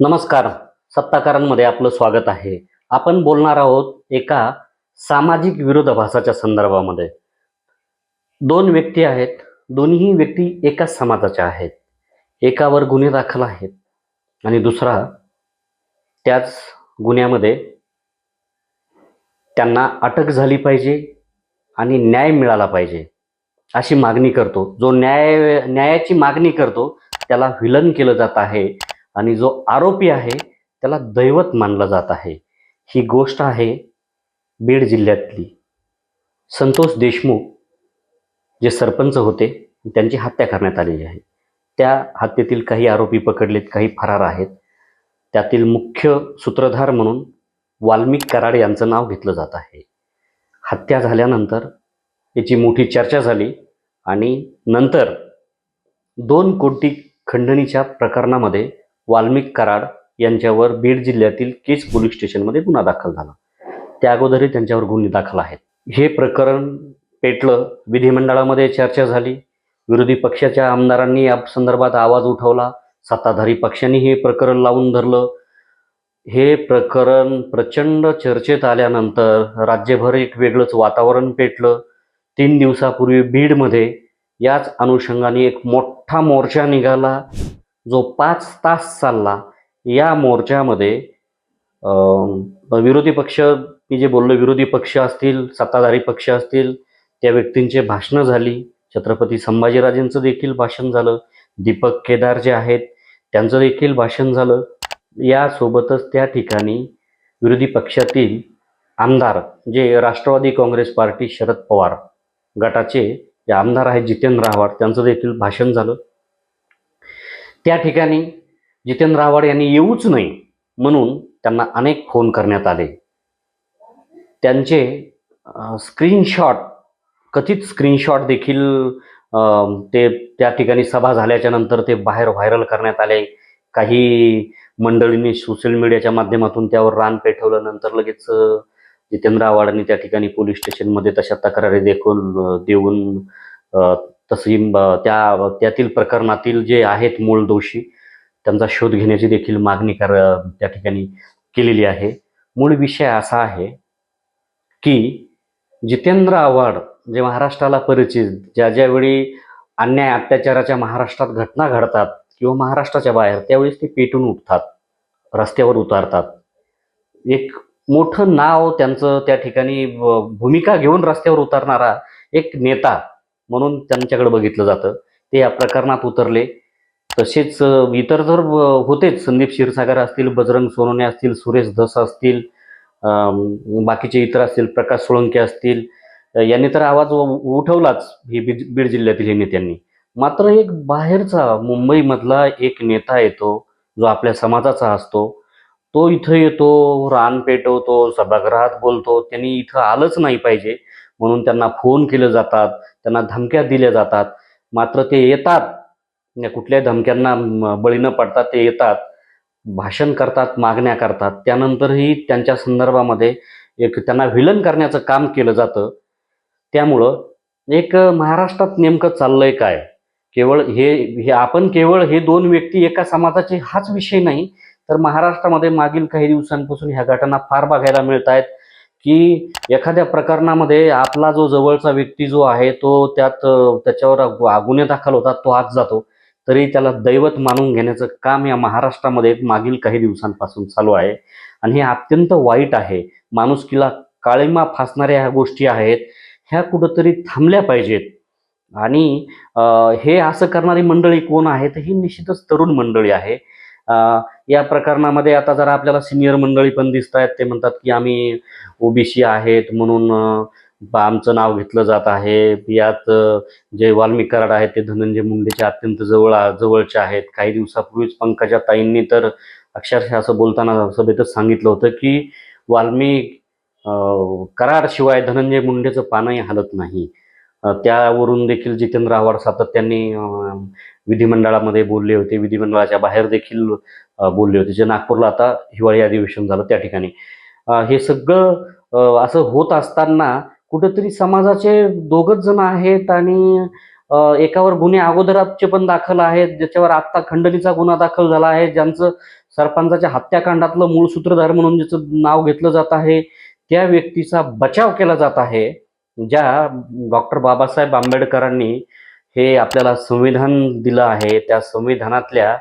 नमस्कार. सत्ताकारांमध्ये आपलं स्वागत आहे. आपण बोलणार आहोत एका सामाजिक विरोधाभासाच्या संदर्भामध्ये. दोन व्यक्ती आहेत. दोन्ही व्यक्ती एकाच समाजाच्या आहेत. एकावर गुन्हे दाखल आहेत आणि दुसरा त्याच गुन्ह्यामध्ये त्यांना अटक झाली पाहिजे आणि न्याय मिळाला पाहिजे अशी मागणी करतो. जो न्याय न्यायाची मागणी करतो त्याला विलन केलं जात आहे. आणि जो आरोपी आहे त्याला दैवत मानलं जात आहे. ही गोष्ट आहे बीड जिल्ह्यातली. संतोष देशमुख जे सरपंच होते त्यांची हत्या करण्यात आलेली आहे. त्या हत्येतील काही आरोपी पकडलेत काही फरार आहेत. त्यातील मुख्य सूत्रधार म्हणून वाल्मिक कराड यांचं नाव घेतलं जात आहे. हत्या झाल्यानंतर याची मोठी चर्चा झाली आणि नंतर दोन कोटी खंडणीच्या प्रकरणामध्ये वाल्मिक कराड यांच्यावर बीड जिल्ह्यातील केज पोलीस स्टेशनमध्ये गुन्हा दाखल झाला. त्या अगोदरही त्यांच्यावर गुन्हे दाखल आहेत. हे प्रकरण पेटलं विधिमंडळामध्ये चर्चा झाली. विरोधी पक्षाच्या आमदारांनी या संदर्भात आवाज उठवला. सत्ताधारी पक्षांनी हे प्रकरण लावून धरलं. हे प्रकरण प्रचंड चर्चेत आल्यानंतर राज्यभर एक वेगळंच वातावरण पेटलं. तीन दिवसापूर्वी बीडमध्ये याच अनुषंगाने एक मोठा मोर्चा निघाला. जो पाच तास चालला या मोर्चामध्ये विरोधी पक्ष मी जे बोललो विरोधी पक्ष असतील सत्ताधारी पक्ष असतील त्या व्यक्तींचे भाषणं झाली. छत्रपती संभाजीराजेंचं देखील भाषण झालं. दीपक केदार जे आहेत त्यांचं देखील भाषण झालं. यासोबतच त्या ठिकाणी विरोधी पक्षातील आमदार जे राष्ट्रवादी काँग्रेस पार्टी शरद पवार गटाचे जे आमदार आहेत जितेंद्र आव्हाड त्यांचं देखील भाषण झालं. त्या ठिकाणी जितेंद्र आव्हाड यांनी येऊच नाही म्हणून त्यांना अनेक फोन करण्यात आले. त्यांचे स्क्रीनशॉट कथित स्क्रीनशॉट देखील ते त्या ठिकाणी सभा झाल्याच्यानंतर ते बाहेर व्हायरल करण्यात आले. काही मंडळींनी सोशल मीडियाच्या माध्यमातून त्यावर रान पेटवलं नंतर लगेच जितेंद्र आव्हाडांनी त्या ठिकाणी पोलीस स्टेशनमध्ये तशा तक्रारी देखून देऊन तशी ब- त्या त्यातील प्रकरणातील जे आहेत मूळ दोषी त्यांचा शोध घेण्याची देखील मागणी कर त्या ठिकाणी केलेली आहे. मूळ विषय असा आहे की जितेंद्र आव्हाड जे महाराष्ट्राला परिचित ज्या ज्यावेळी अन्याय अत्याचाराच्या महाराष्ट्रात घटना घडतात किंवा महाराष्ट्राच्या बाहेर त्यावेळेस ते पेटून उठतात रस्त्यावर उतारतात. एक मोठं नाव त्यांचं त्या ठिकाणी भूमिका घेऊन रस्त्यावर उतरणारा एक नेता म्हणून त्यांच्याकडे बघितलं जातं. ते या प्रकरणात उतरले. तसेच इतर तर होतेच. संदीप क्षीरसागर असतील बजरंग सोनोने असतील सुरेश धस असतील बाकीचे इतर असतील प्रकाश सोळंके असतील यांनी तर आवाज उ- उठवलाच ही बीड बीड जिल्ह्यातील हे नेत्यांनी. मात्र एक बाहेरचा मुंबईमधला एक नेता येतो जो आपल्या समाजाचा असतो तो इथं येतो रान पेटवतो सभागृहात बोलतो त्यांनी इथं आलंच नाही पाहिजे. म्हणून त्यांना फोन केले जातात त्यांना धमक्या दिल्या जातात. मात्र ते येतात. या कुठल्याही धमक्यांना म, बळी न पडतात ते येतात. भाषण करतात मागण्या करतात. त्यानंतरही त्यांच्या संदर्भामध्ये एक त्यांना विलन करण्याचं काम केलं जातं. त्यामुळं एक महाराष्ट्रात नेमकं चाललंय काय? केवळ हे हे आपण केवळ हे दोन व्यक्ती एका समाजाचे हाच विषय नाही तर महाराष्ट्रामध्ये मागील काही दिवसांपासून ह्या घटना फार बघायला मिळत आहेत की एखाद्या प्रकरणामध्ये आपला जो जवळचा व्यक्ती जो आहे तो त्यात त्याच्यावर गुन्हे दाखल होतात तो आज जातो. तरी त्याला दैवत मानून घेण्याचं काम या महाराष्ट्रामध्ये मागील काही दिवसांपासून चालू आहे. आणि हे अत्यंत वाईट आहे. माणुसकीला काळीमा फासणाऱ्या ह्या गोष्टी आहेत ह्या कुठंतरी थांबल्या पाहिजेत. आणि हे असं करणारी मंडळी कोण आहेत ही निश्चितच तरुण मंडळी आहे. या प्रकरणामध्ये आता जरा आपल्याला सिनियर मंडळी पण दिसत आहेत ते म्हणतात की आम्ही ओबीसी आहेत म्हणून आमचं नाव घेतलं जात आहे. यात जे वाल्मिक कराड आहेत ते धनंजय मुंडेचे अत्यंत जवळ जवळचे आहेत. काही दिवसापूर्वीच पंकजा ताईंनी तर अक्षरशः असं बोलताना सभेतच सांगितलं होतं की वाल्मिक अ, कराड शिवाय धनंजय मुंडेचं पानही हलत नाही. त्यावरून देखील जितेंद्र आव्हाड सातत्याने विधिमंडळामध्ये बोलले होते. विधिमंडळाच्या बाहेर देखील बोलले होते. जे नागपूरला आता हिवाळी अधिवेशन झालं त्या ठिकाणी. हे सगळं असं होत असताना कुठेतरी समाजाचे दोघच जण आहेत आणि एकावर गुन्हे अगोदरचे पण दाखल आहेत. ज्याच्यावर आत्ता खंडणीचा गुन्हा दाखल झाला आहे. ज्यांचं सरपंचाच्या हत्याकांडातलं मूळ सूत्रधार म्हणून ज्याचं नाव घेतलं जात आहे त्या व्यक्तीचा बचाव केला जात आहे. ज्या डॉक्टर बाबासाहेब आंबेडकरांनी हे आपल्याला संविधान दिलं आहे त्या संविधानातल्या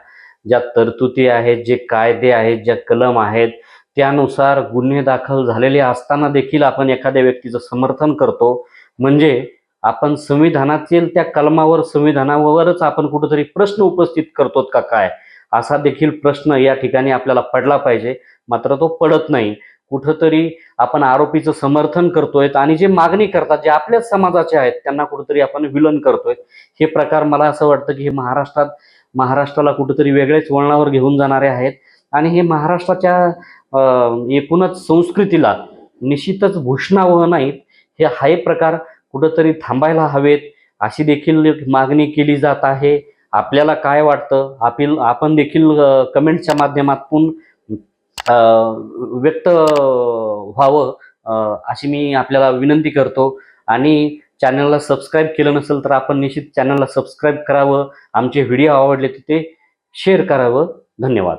ज्या तरतुदी आहेत जे कायदे आहेत ज्या कलम आहेत त्यानुसार गुन्हे दाखल झालेले असताना देखील आपण एखाद्या व्यक्तीचं समर्थन करतो. म्हणजे आपण संविधानातील त्या कलमावर संविधानावरच आपण कुठंतरी प्रश्न उपस्थित करतो का काय? असा देखील प्रश्न या ठिकाणी आपल्याला पडला पाहिजे. मात्र तो पडत नाही. कुठंतरी आपण आरोपीचं समर्थन करतोय आणि जे मागणी करतात जे आपल्याच समाजाचे आहेत त्यांना कुठंतरी आपण विलन करतोय. हे प्रकार मला असं वाटतं की हे महाराष्ट्रात महाराष्ट्राला कुठंतरी वेगळेच वळणावर घेऊन जाणारे आहेत. आणि हे महाराष्ट्राच्या एकूणच संस्कृतीला निश्चितच भूषणावह नाहीत. हे हा प्रकार कुठंतरी थांबायला हवेत अशी देखील मागणी केली जात आहे. आपल्याला काय वाटतं? आपील आपण देखील कमेंटच्या माध्यमातून व्यक्त व्हावं अशी मी आपल्याला विनंती करतो. आणि चॅनलला सबस्क्राईब केलं नसेल तर आपण निश्चित चॅनलला सबस्क्राईब करावं. आमचे व्हिडिओ आवडले तर ते शेअर करावं. धन्यवाद.